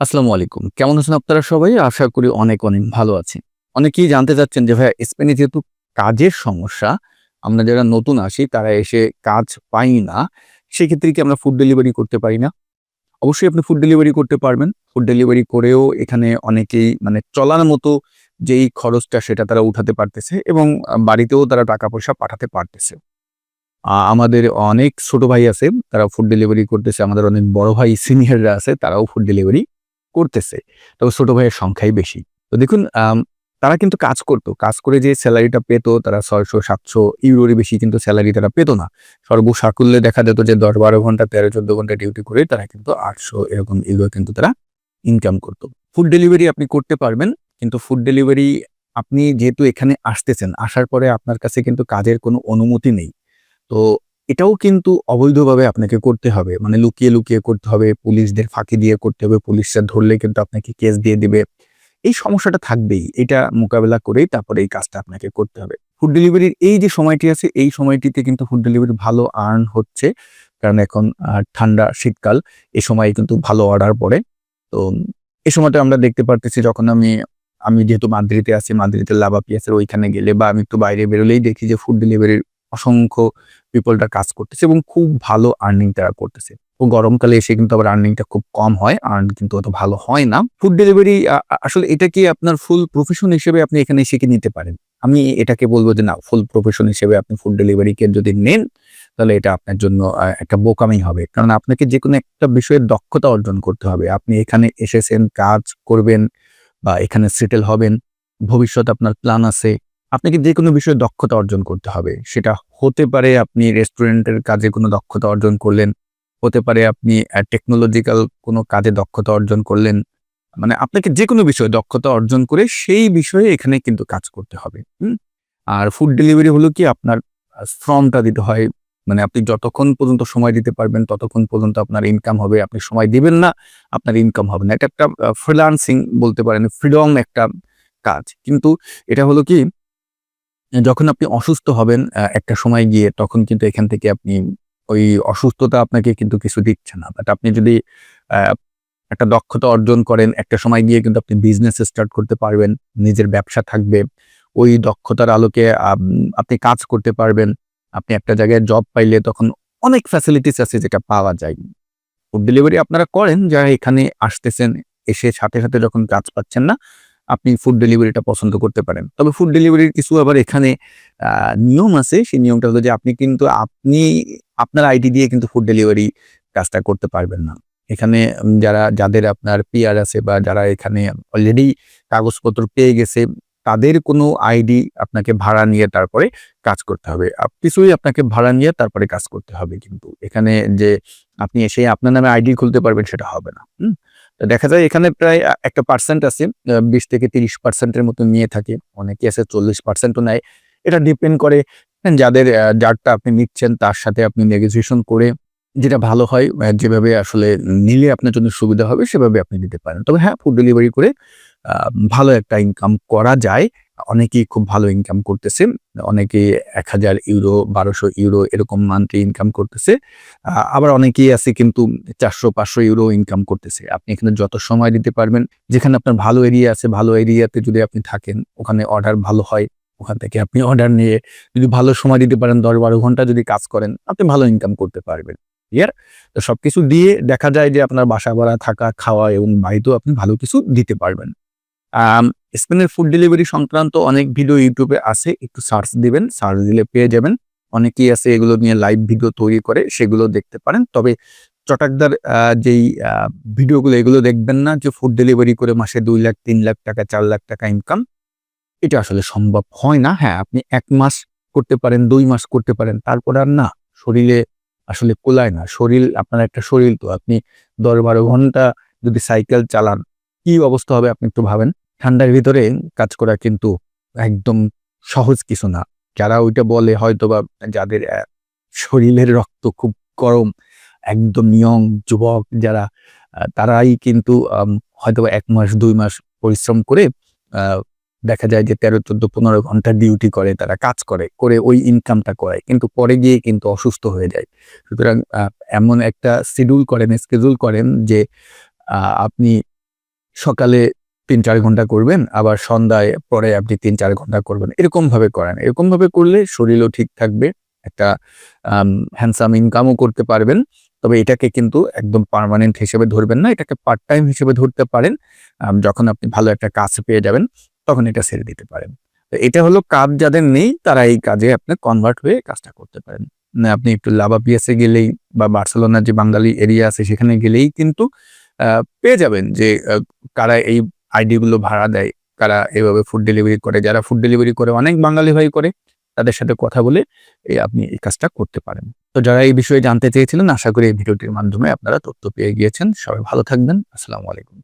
আসসালামু আলাইকুম। কেমন আছেন আপনারা সবাই? আশা করি অনেক অনেক ভালো আছেন অনেকেই জানতে চাচ্ছেন যে ভাইয়া স্পেনে যেহেতু কাজের সমস্যা, আমরা যারা নতুন আসি তারা এসে কাজ পাই না, সেক্ষেত্রে কি আমরা ফুড ডেলিভারি করতে পারি না? অবশ্যই আপনি ফুড ডেলিভারি করতে পারবেন। ফুড ডেলিভারি করেও এখানে অনেকেই মানে চলার মতো যেই খরচটা সেটা তারা উঠাতে পারতেছে এবং বাড়িতেও তারা টাকা পয়সা পাঠাতে পারতেছে। আমাদের অনেক ছোট ভাই আছে তারা ফুড ডেলিভারি করতেছে, আমাদের অনেক বড় ভাই সিনিয়ররা আছে, তারাও ফুড ডেলিভারি করতেছে। তবে ছোট ভাইয়ের সংখ্যাই বেশি। তো দেখুন তারা কিন্তু কাজ করতো। কাজ করে যে স্যালারিটা পেত, তারা ছয়শো, সাতশো ইউরোর বেশি কিন্তু স্যালারি তারা পেতো না। সর্বসাকুল্যে দেখা যেত যে দশ, বারো ঘণ্টা, তেরো, চোদ্দ ঘণ্টা ডিউটি করে তারা কিন্তু আটশো এরকম ইউরো কিন্তু তারা ইনকাম করতো। ফুড ডেলিভারি আপনি করতে পারবেন, কিন্তু ফুড ডেলিভারি আপনি যেহেতু এখানে আসতেছেন, আসার পরে আপনার কাছে কিন্তু কাজের কোনো অনুমতি নেই। তো এটাও কিন্তু অবৈধভাবে আপনাকে করতে হবে। মানে লুকিয়ে লুকিয়ে করতে হবে, পুলিশদের ফাঁকি দিয়ে করতে হবে, পুলিশরা ধরলে কিন্তু আপনাকে কেস দিয়ে দিবে। এই সমস্যাটা থাকবেই। এটা মোকাবেলা করেই তারপরে এই কাজটা আপনাকে করতে হবে। ফুড ডেলিভারির এই যে সময়টি আছে, এই সময়টিতে কিন্তু ফুড ডেলিভারি ভালো আর্ন হচ্ছে। কারণ এখন ঠান্ডা শীতকাল, এ সময় কিন্তু ভালো অর্ডার পড়ে। তো এই সময়টা আমরা দেখতে পারতেছি যখন আমি আমি যেহেতু মাদ্রিদে আছি, মাদ্রিদের লাভা পিয়াসের ওইখানে গেলে বা আমি একটু বাইরে বেরোলেই দেখি যে ফুড ডেলিভারির অসংখ্য পিপলটা কাজ করতেছে এবং খুব ভালো আর্নিং তারা করতেছে। ও গরমকালে এসে কিন্তু আবার আর্নিংটা খুব কম হয় আর্ন কিন্তু অত ভালো হয় না। ফুড ডেলিভারি আসলে এটা কি আপনার ফুল প্রফেশন হিসেবে আপনি এখানে শিখে নিতে পারেন? আমি এটাকে বলব যে না ফুল প্রফেশন হিসেবে আপনি ফুড ডেলিভারিকে যদি নেন, তাহলে এটা আপনার জন্য একটা বোকামি হবে। কারণ আপনাকে যে কোনো একটা বিষয়ে দক্ষতা অর্জন করতে হবে। আপনি এখানে এসেছেন, কাজ করবেন বা এখানে সেটেল হবেন, ভবিষ্যতে আপনার প্ল্যান আছে আপনাকে যে কোনো বিষয়ে দক্ষতা অর্জন করতে হবে। সেটা হতে পারে আপনি রেস্টুরেন্টের কাজে কোনো দক্ষতা অর্জন করলেন, হতে পারে আপনি টেকনোলজিক্যাল কোনো কাজে দক্ষতা অর্জন করলেন। মানে আপনাকে যে কোনো বিষয়ে দক্ষতা অর্জন করে সেই বিষয়ে এখানে কিন্তু কাজ করতে হবে? আর ফুড ডেলিভারি হলো কি আপনার শ্রমটা দিতে হয়। মানে আপনি যতক্ষণ পর্যন্ত সময় দিতে পারবেন, ততক্ষণ পর্যন্ত আপনার ইনকাম হবে। আপনি সময় দিবেন না, আপনার ইনকাম হবে না। এটা একটা ফ্রিলান্সিং বলতে পারেন ফ্রিডম একটা কাজ। কিন্তু এটা হলো কি যখন আপনি অসুস্থ হবেন একটা সময় গিয়ে তখন কিন্তু এখান থেকে আপনি ওই অসুস্থতা আপনাকে কিন্তু কিছু দিচ্ছে না। বাট আপনি যদি একটা দক্ষতা অর্জন করেন, একটা সময় গিয়ে কিন্তু আপনি বিজনেস স্টার্ট করতে পারবেন, নিজের ব্যবসা থাকবে, ওই দক্ষতার আলোকে আপনি কাজ করতে পারবেন, আপনি একটা জায়গায় জব পাইলে তখন অনেক ফ্যাসিলিটিস আছে যেটা পাওয়া যায়। ফুড ডেলিভারি আপনারা করেন, যারা এখানে আসতেছেন, এসে সাথে সাথে যখন কাজ পাচ্ছেন না আপনি ফুড ডেলিভারিটা পছন্দ করতে পারেন। তবে ফুড ডেলিভারির কিছু আবার এখানে নিয়ম আছে। সেই নিয়মটা হলো যে আপনি কিন্তু আপনি, আপনার আইডি দিয়ে কিন্তু ফুড ডেলিভারি কাজটা করতে পারবেন না। এখানে যারা, যাদের আপনার পিআর আছে বা যারা এখানে অলরেডি কাগজপত্র পেয়ে গেছে তাদের কোনো আইডি আপনাকে ভাড়া নিয়ে তারপরে কাজ করতে হবে। কিছুই আপনাকে ভাড়া নিয়ে তারপরে কাজ করতে হবে কিন্তু। এখানে যে আপনি এসে আপনার নামে আইডি খুলতে পারবেন সেটা হবে না। হুম? দেখা যায় এখানে প্রায় একটা পার্সেন্ট আছে বিশ থেকে তিরিশ পার্সেন্টের মতো নিয়ে থাকে। অনেকে আছে চল্লিশ পার্সেন্টও নেয়। এটা ডিপেন্ড করে হ্যাঁ, যাদের যারটা আপনি নিচ্ছেন তার সাথে আপনি নেগোসিয়েশন করে যেটা ভালো হয় যেভাবে আসলে নিলে আপনার জন্য সুবিধা হবে সেভাবে আপনি দিতে পারেন। তবে হ্যাঁ ফুড ডেলিভারি করে ভালো একটা ইনকাম করা যায়। অনেকেই খুব ভালো ইনকাম করতেছে। অনেকে এক হাজার ইউরো বারোশো ইউরো এরকম মান্থলি ইনকাম করতেছে। আবার অনেকেই আছে কিন্তু চারশো, পাঁচশো ইউরো ইনকাম করতেছে। আপনি এখানে যত সময় দিতে পারবেন, যেখানে আপনার ভালো এরিয়া আছে, ভালো এরিয়াতে যদি আপনি থাকেন, ওখানে অর্ডার ভালো হয়, ওখান থেকে আপনি অর্ডার নিয়ে যদি ভালো সময় দিতে পারেন, দশ বারো ঘণ্টা যদি কাজ করেন, আপনি ভালো ইনকাম করতে পারবেন। ক্লিয়ার তো সব কিছু দিয়ে দেখা যায় যে আপনার বাসা ভাড়া, থাকা, খাওয়া এবং বাড়িতেও আপনি ভালো কিছু দিতে পারবেন। স্পেনের ফুড ডেলিভারি সংক্রান্ত অনেক ভিডিও ইউটিউবে আছে, একটু সার্চ দিবেন সার্চ দিলে পেয়ে যাবেন। অনেকেই আছে এগুলো নিয়ে লাইভ ভিডিও তৈরি করে, সেগুলো দেখতে পারেন। তবে চটাকদার যেই ভিডিওগুলো এগুলো দেখবেন না যে ফুড ডেলিভারি করে মাসে দুই লাখ, তিন লাখ টাকা, চার লাখ টাকা ইনকাম এটা আসলে সম্ভব হয় না। হ্যাঁ আপনি এক মাস করতে পারেন, দুই মাস করতে পারেন, তারপর আর না, শরীরে আসলে কোলায় না। শরীর, আপনার একটা শরীর তো, আপনি দশ বারো ঘণ্টা যদি সাইকেল চালান, কি অবস্থা হবে আপনি একটু ভাবেন? ঠান্ডার ভিতরে কাজ করা কিন্তু একদম সহজ কিছু না। যারা ওইটা বলে হয়তো বা যাদের শরীরের রক্ত খুব গরম, একদম নিয়ং যুবক যারা তারাই কিন্তু হয়তো এক মাস, দুই মাস পরিশ্রম করে দেখা যায় যে তেরো, চোদ্দ, পনেরো ঘণ্টা ডিউটি করে, তারা কাজ করে করে ওই ইনকামটা করে, কিন্তু পরে গিয়ে কিন্তু অসুস্থ হয়ে যায়। সুতরাং এমন একটা শিডিউল করেন স্কেজুল করেন যে আপনি সকালে তিন চার ঘণ্টা করবেন, আবার সন্ধ্যায় পরে আপনি তিন চার ঘণ্টা করবেন। এরকম ভাবে করেন। এরকম ভাবে করলে শরীরও ঠিক থাকবে, একটা হ্যান্ডসাম ইনকামও করতে পারবেন। তবে এটাকে কিন্তু একদম পার্মানেন্ট হিসেবে ধরবেন না, এটাকে পার্ট টাইম হিসেবে ধরতে পারেন। যখন আপনি ভালো একটা কাজ পেয়ে যাবেন, তখন এটা ছেড়ে দিতে পারেন। এটা হলো কাজ যাদের নেই, তারা এই কাজে আপনি কনভার্ট হয়ে কাজটা করতে পারেন। আপনি একটু লাভা পিয়াসে গেলেই বা বার্সেলোনার যে বাঙালি এরিয়া আছে, সেখানে গেলেই কিন্তু পেয়ে যাবেন যে কারা এই আইডি গুলো ভাড়া দেয়, তারা এভাবে ফুড ডেলিভারি করে। যারা ফুড ডেলিভারি করে, অনেক বাঙালি ভাই করে, তাদের সাথে কথা বলে এই আপনি এই কাজটা করতে পারেন। তো যারা এই বিষয়ে জানতে চেয়েছিলেন, আশা করি এই ভিডিওটির মাধ্যমে আপনারা তথ্য পেয়ে গিয়েছেন। সবাই ভালো থাকবেন। আসসালামু আলাইকুম।